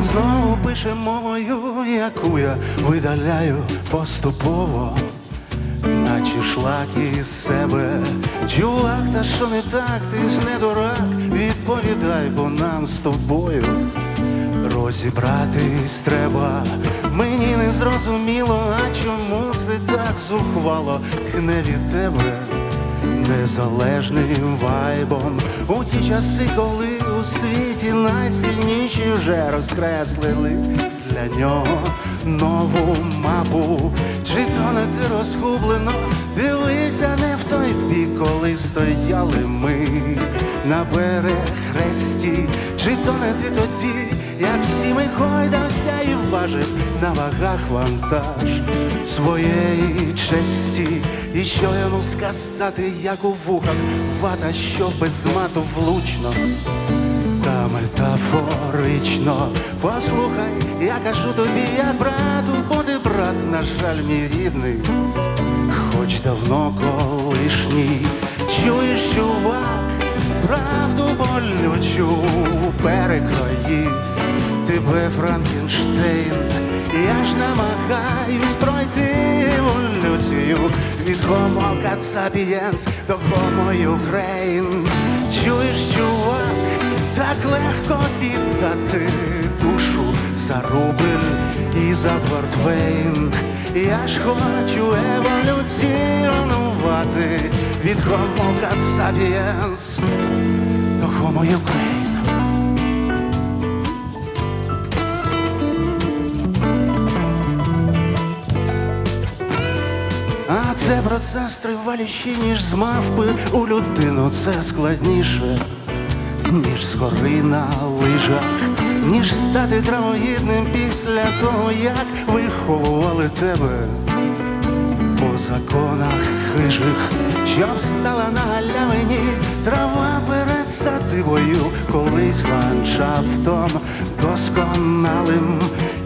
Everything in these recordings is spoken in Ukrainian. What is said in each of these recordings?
Він знову пише мовою, яку я видаляю поступово, наче шлак із себе. Чувак, та що не так, ти ж не дурак, відповідай, бо нам з тобою розібратись треба. Мені не зрозуміло, а чому це так зухвало? Тхне від тебе незалежним вайбом у ті часи, коли у світі найсильніші вже розкреслили для нього нову мапу. Чи то не ти розгублено? Дивися не в той бік, коли стояли ми на перехресті, чи то не ти тоді, як всі ми хойдався і важив на вагах вантаж своєї честі, і що йому сказати, як у вухах? Вата, що без мату влучно. Та метафорично. Послухай, я кажу тобі, як брату, бо ти брат, на жаль, мій рідний, хоч давно колишній, чуєш, чувак, правду болючу перекроїв тебе, Франкенштейн, я ж намагаюсь пройти еволюцію від Homo sapiens до Homo Ukraine. Чуєш, чувак, так легко віддати душу за рубль і за портвейн. Я ж хочу еволюціонувати від Homo sapiens до Homo Ukraine. Це процес триваліший, ніж з мавпи у людину це складніше, ніж з гори на лижах, ніж стати травоїдним після того, як виховували тебе по законах хижих, щоб стала на галявині трава перед садибою, колись ландшафтом досконалим.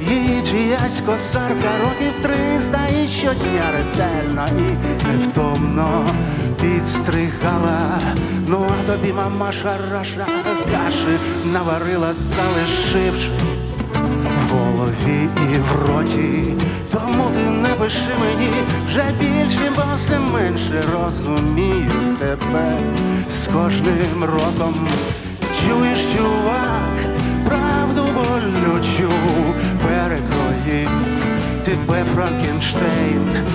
Її чиясь косарка років триста і щодня ретельно і невтомно підстригала. Ну а тобі мама шараша каші наварила, залишивши в голові і в роті. Тому ти не пиши мені вже більше, бо все менше розумію тебе з кожним роком. Чуєш, чувак, правду болючу перекроїв тебе Франкенштейн.